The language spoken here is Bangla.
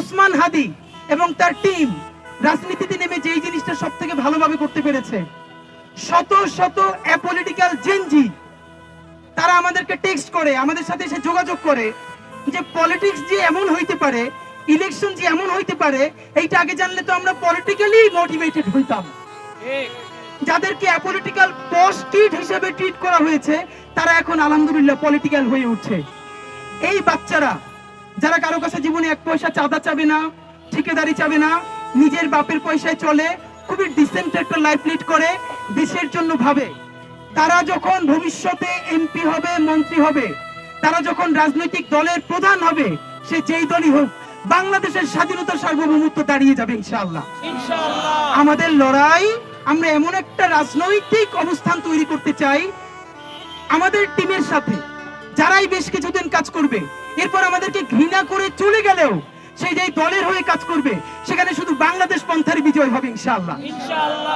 ওসমান হাদি এবং তার টিম রাজনীতিতে নেমে যেই জিনিসটা সব থেকে ভালোভাবে করতে পেরেছে, শত শত অ্যাপলিটিক্যাল জেনজি, তারা আমাদেরকে টেক্সট করে, আমাদের সাথে এসে যোগাযোগ করে যে পলিটিক্স যে এমন হইতে পারে ইলেকশন যে এমন হইতে পারে, এইটা আগে জানলে তো আমরা পলিটিক্যালি মোটিভেটেড হইতাম। যাদেরকে অ্যাপলিটিক্যাল পোস্ট হিসেবে ট্রিট করা হয়েছে, তারা এখন আলহামদুলিল্লাহ পলিটিক্যাল হয়ে উঠছে। এই বাচ্চারা যারা কারও কাছে জীবনে এক পয়সা চাঁদা চাবে না ঠিকাদারি চাবে না নিজের বাপের পয়সায় চলে খুবই ডিসেন্ট একটা লাইফ লিড করে দেশের জন্য ভাবে। তারা যখন ভবিষ্যতে এমপি হবে মন্ত্রী হবে তারা যখন রাজনৈতিক দলের প্রধান হবে সে যেই দলই হোক বাংলাদেশের স্বাধীনতার সার্বভৌমত্ব দাঁড়িয়ে যাবে ইনশাআল্লাহ। আমাদের লড়াই আমরা এমন একটা রাজনৈতিক অবস্থান তৈরি করতে চাই আমাদের টিমের সাথে। যারাই বেশ কিছুদিন কাজ করবে, এরপর আমাদেরকে ঘৃণা করে চলে গেলেও সেই যে দলের হয়ে কাজ করবে, সেখানে শুধু বাংলাদেশ পন্থার বিজয় হবে ইনশাআল্লাহ।